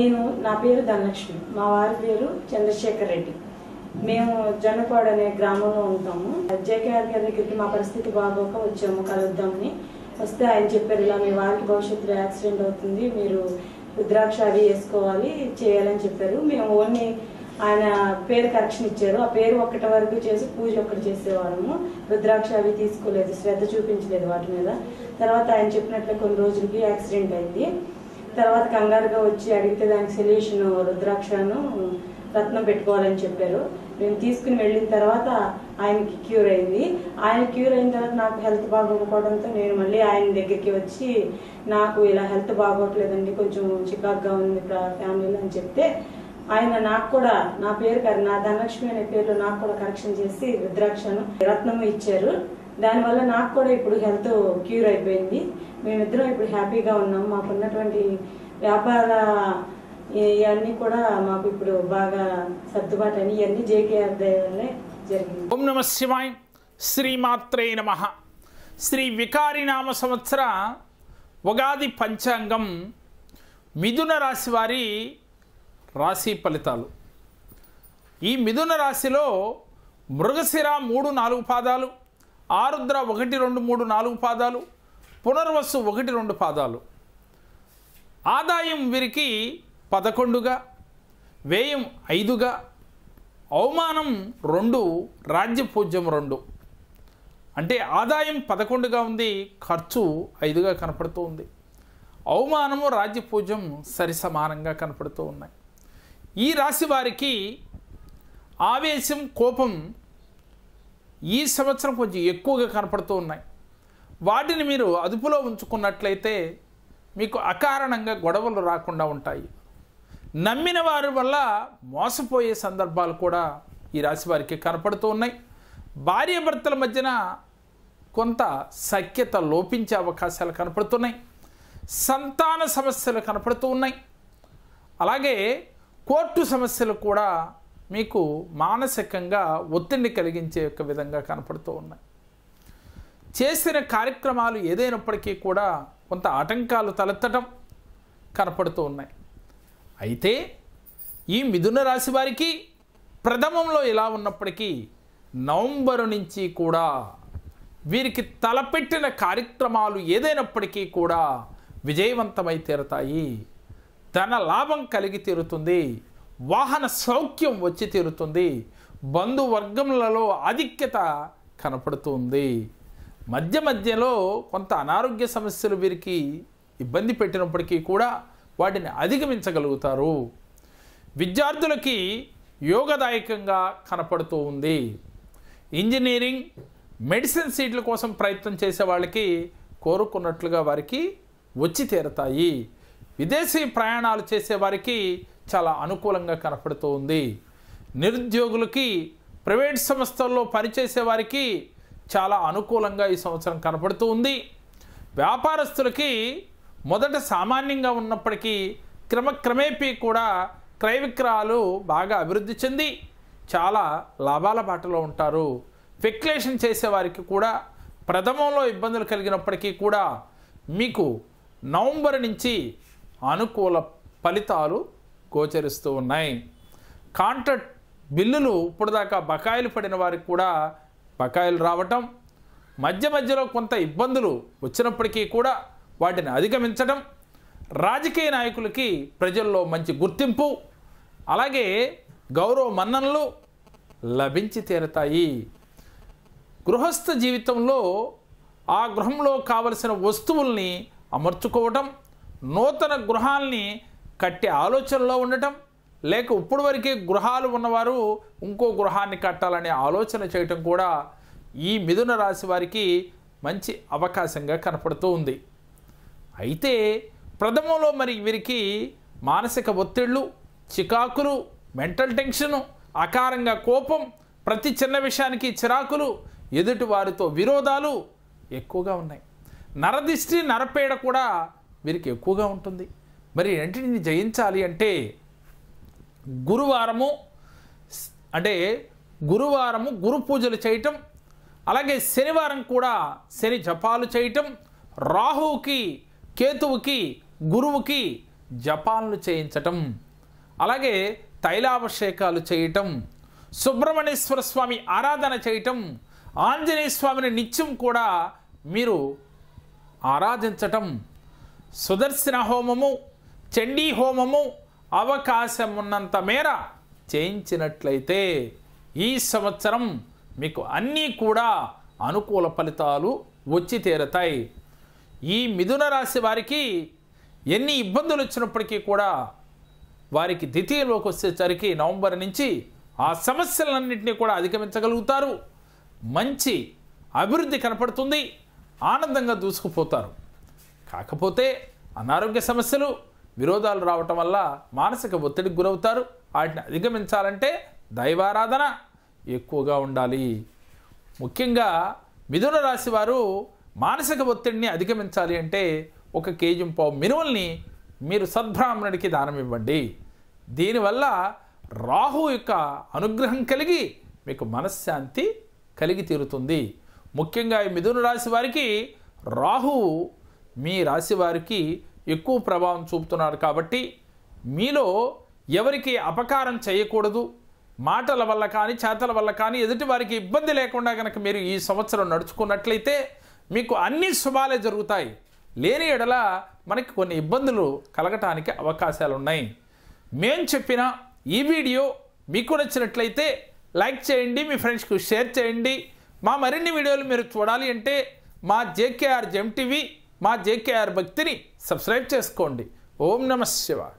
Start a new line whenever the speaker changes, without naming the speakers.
నేను నా పేరు ధనలక్ష్మి. మా వారి పేరు చంద్రశేఖర్ రెడ్డి. మేము జొన్నపాడు అనే గ్రామంలో ఉంటాము. జేకేఆర్ గారి దగ్గరికి మా పరిస్థితి బాగోక వచ్చాము కలుద్దామని. వస్తే ఆయన చెప్పారు ఇలా మీ వారికి భవిష్యత్తులో యాక్సిడెంట్ అవుతుంది మీరు రుద్రాక్ష అవి వేసుకోవాలి చేయాలని చెప్పారు. మేము ఓన్లీ ఆయన పేరు కరెక్షన్ ఇచ్చారు. ఆ పేరు ఒక్కటి వరకు చేసి పూజ ఒక్కటి చేసేవాళ్ళము. రుద్రాక్ష అవి తీసుకోలేదు శ్రద్ధ చూపించలేదు వాటి మీద. తర్వాత ఆయన చెప్పినట్లు కొన్ని రోజులకి యాక్సిడెంట్ అయింది. తర్వాత కంగారుగా వచ్చి అడిగితే దానికి సొల్యూషన్ రుద్రాక్షను రత్నం పెట్టుకోవాలని చెప్పారు. మేము తీసుకుని వెళ్ళిన తర్వాత ఆయనకి క్యూర్ అయింది. ఆయన క్యూర్ అయిన తర్వాత నాకు హెల్త్ బాగోకపోవడంతో నేను మళ్ళీ ఆయన దగ్గరికి వచ్చి నాకు ఇలా హెల్త్ బాగోట్లేదండి కొంచెం చికాగ్గా ఉంది ఫ్యామిలీలో అని చెప్తే ఆయన నాకు కూడా నా పేరు కర- నా ధనలక్ష్మి అనే పేరులో నాకు కూడా కరెక్షన్ చేసి రుద్రాక్షను రత్నము ఇచ్చారు. దానివల్ల నాకు కూడా ఇప్పుడు హెల్త్ క్యూర్ అయిపోయింది. మేమిద్దరం ఇప్పుడు హ్యాపీగా ఉన్నాం. మాకు ఉన్నటువంటి వ్యాపార ఇవన్నీ కూడా మాకు ఇప్పుడు బాగా సర్దుబాటు అని ఇవన్నీ జేకేఆర్ దయవల్లే జరిగింది.
ఓం నమ శివాయ్ శ్రీమాత్రే నమ. శ్రీ వికారి నామ సంవత్సర ఉగాది పంచాంగం మిథున రాశి వారి రాశి ఫలితాలు. ఈ మిథున రాశిలో మృగశిర మూడు నాలుగు పాదాలు ఆరుద్ర ఒకటి రెండు మూడు నాలుగు పాదాలు పునర్వసు ఒకటి రెండు పాదాలు. ఆదాయం వీరికి పదకొండుగా వ్యయం ఐదుగా అవమానం రెండు రాజ్యపూజ్యం రెండు. అంటే ఆదాయం పదకొండుగా ఉంది ఖర్చు ఐదుగా కనపడుతూ ఉంది. అవమానము రాజ్యపూజ్యం సరి సమానంగా కనపడుతూ ఉన్నాయి. ఈ రాశి వారికి ఆవేశం కోపం ఈ సంవత్సరం కొంచెం ఎక్కువగా కనపడుతూ ఉన్నాయి. వాటిని మీరు అదుపులో ఉంచుకున్నట్లయితే మీకు అకారణంగా గొడవలు రాకుండా ఉంటాయి. నమ్మిన వారి వల్ల మోసపోయే సందర్భాలు కూడా ఈ రాశి వారికి కనపడుతూ ఉన్నాయి. భార్యాభర్తల మధ్యన కొంత సఖ్యత లోపించే అవకాశాలు కనపడుతున్నాయి. సంతాన సమస్యలు కనపడుతూ ఉన్నాయి. అలాగే కోర్టు సమస్యలు కూడా మీకు మానసికంగా ఒత్తిడిని కలిగించే యొక్క విధంగా కనపడుతూ ఉన్నాయి. చేసిన కార్యక్రమాలు ఏదైనప్పటికీ కూడా కొంత ఆటంకాలు తలెత్తడం కనపడుతూ ఉన్నాయి. అయితే ఈ మిథున రాశి వారికి ప్రథమంలో ఇలా ఉన్నప్పటికీ నవంబరు నుంచి కూడా వీరికి తలపెట్టిన కార్యక్రమాలు ఏదైనప్పటికీ కూడా విజయవంతమై తీరుతాయి. ధన లాభం కలిగి తీరుతుంది. వాహన సౌఖ్యం వచ్చి తీరుతుంది. బంధువర్గములలో ఆధిక్యత కనపడుతుంది. మధ్య మధ్యలో కొంత అనారోగ్య సమస్యలు వీరికి ఇబ్బంది పెట్టినప్పటికీ కూడా వాటిని అధిగమించగలుగుతారు. విద్యార్థులకి యోగదాయకంగా కనపడుతూ ఉంది. ఇంజనీరింగ్ మెడిసిన్ సీట్ల కోసం ప్రయత్నం చేసే వాళ్ళకి కోరుకున్నట్లుగా వారికి వచ్చి తీరతాయి. విదేశీ ప్రయాణాలు చేసే వారికి చాలా అనుకూలంగా కనపడుతూ ఉంది. నిరుద్యోగులకి ప్రైవేట్ సంస్థల్లో పనిచేసే వారికి చాలా అనుకూలంగా ఈ సంవత్సరం కనపడుతూ ఉంది. వ్యాపారస్తులకి మొదట సామాన్యంగా ఉన్నప్పటికీ క్రమక్రమేపీ కూడా క్రయ విక్రయాలు బాగా అభివృద్ధి చెంది చాలా లాభాల బాటలో ఉంటారు. స్పెక్యులేషన్ చేసేవారికి కూడా ప్రథమంలో ఇబ్బందులు కలిగినప్పటికీ కూడా మీకు నవంబర్ నుంచి అనుకూల ఫలితాలు గోచరిస్తూ ఉన్నాయి. కాంట్రాక్ట్ బిల్లులు ఇప్పుడు దాకా బకాయిలు పడిన వారికి కూడా బకాయిలు రావటం మధ్య మధ్యలో కొంత ఇబ్బందులు వచ్చినప్పటికీ కూడా వాటిని అధిగమించడం రాజకీయ నాయకులకి ప్రజల్లో మంచి గుర్తింపు అలాగే గౌరవ మన్ననలు లభించి తీరతాయి. గృహస్థ జీవితంలో ఆ గృహంలో కావలసిన వస్తువుల్ని అమర్చుకోవటం నూతన గృహాల్ని కట్టే ఆలోచనలో ఉండటం లేక ఇప్పుడు వరకే గృహాలు ఉన్నవారు ఇంకో గృహాన్ని కట్టాలనే ఆలోచన చేయటం కూడా ఈ మిథున రాశి వారికి మంచి అవకాశంగా కనపడుతూ ఉంది. అయితే ప్రథమంలో మరి వీరికి మానసిక ఒత్తిళ్ళు చికాకులు మెంటల్ టెన్షను అకారంగా కోపం ప్రతి చిన్న విషయానికి చిరాకులు ఎదుటి వారితో విరోధాలు ఎక్కువగా ఉన్నాయి. నరదిష్టి నరపేడ కూడా వీరికి ఎక్కువగా ఉంటుంది. మరి రెంటిని జయించాలి అంటే గురువారము అంటే గురువారము గురు పూజలు చేయటం అలాగే శనివారం కూడా శని జపాలు చేయటం రాహువుకి కేతువుకి గురువుకి జపాలను చేయించటం అలాగే తైలాభిషేకాలు చేయటం సుబ్రహ్మణ్యేశ్వర స్వామి ఆరాధన చేయటం ఆంజనేయ స్వామిని నిత్యం కూడా మీరు ఆరాధించటం సుదర్శన హోమము చండీ హోమము అవకాశం ఉన్నంత మేర చేయించినట్లయితే ఈ సంవత్సరం మీకు అన్నీ కూడా అనుకూల ఫలితాలు వచ్చి తీరతాయి. ఈ మిథున రాశి వారికి ఎన్ని ఇబ్బందులు వచ్చినప్పటికీ కూడా వారికి ద్వితీయలోకి వచ్చేసరికి నవంబర్ నుంచి ఆ సమస్యలన్నింటినీ కూడా అధిగమించగలుగుతారు. మంచి అభివృద్ధి కనపడుతుంది. ఆనందంగా దూసుకుపోతారు. కాకపోతే అనారోగ్య సమస్యలు విరోధాలు రావటం వల్ల మానసిక ఒత్తిడికి గురవుతారు. వాటిని అధిగమించాలంటే దైవారాధన ఎక్కువగా ఉండాలి. ముఖ్యంగా మిథున రాశి వారు మానసిక ఒత్తిడిని అధిగమించాలి అంటే ఒక కేజీ పావు మినువల్ని మీరు సద్బ్రాహ్మణుడికి దానం ఇవ్వండి. దీనివల్ల రాహు యొక్క అనుగ్రహం కలిగి మీకు మనశ్శాంతి కలిగి తీరుతుంది. ముఖ్యంగా ఈ మిథున రాశి వారికి రాహు మీ రాశి వారికి ఎక్కువ ప్రభావం చూపుతున్నారు కాబట్టి మీలో ఎవరికి అపకారం చేయకూడదు మాటల వల్ల కానీ చేతల వల్ల కానీ ఎదుటి వారికి ఇబ్బంది లేకుండా కనుక మీరు ఈ సంవత్సరం నడుచుకున్నట్లయితే మీకు అన్ని శుభాలే జరుగుతాయి. లేని ఎడల మనకి కొన్ని ఇబ్బందులు కలగటానికి అవకాశాలు ఉన్నాయి మేం చెప్పిన ఈ వీడియో మీకు నచ్చినట్లయితే లైక్ చేయండి మీ ఫ్రెండ్స్కి షేర్ చేయండి. మా మరిన్ని వీడియోలు మీరు చూడాలి అంటే మా జేకేఆర్ జెమ్ టీవీ మా జేకేఆర్ భక్తిని సబ్స్క్రైబ్ చేసుకోండి. ఓం నమ శివాయ.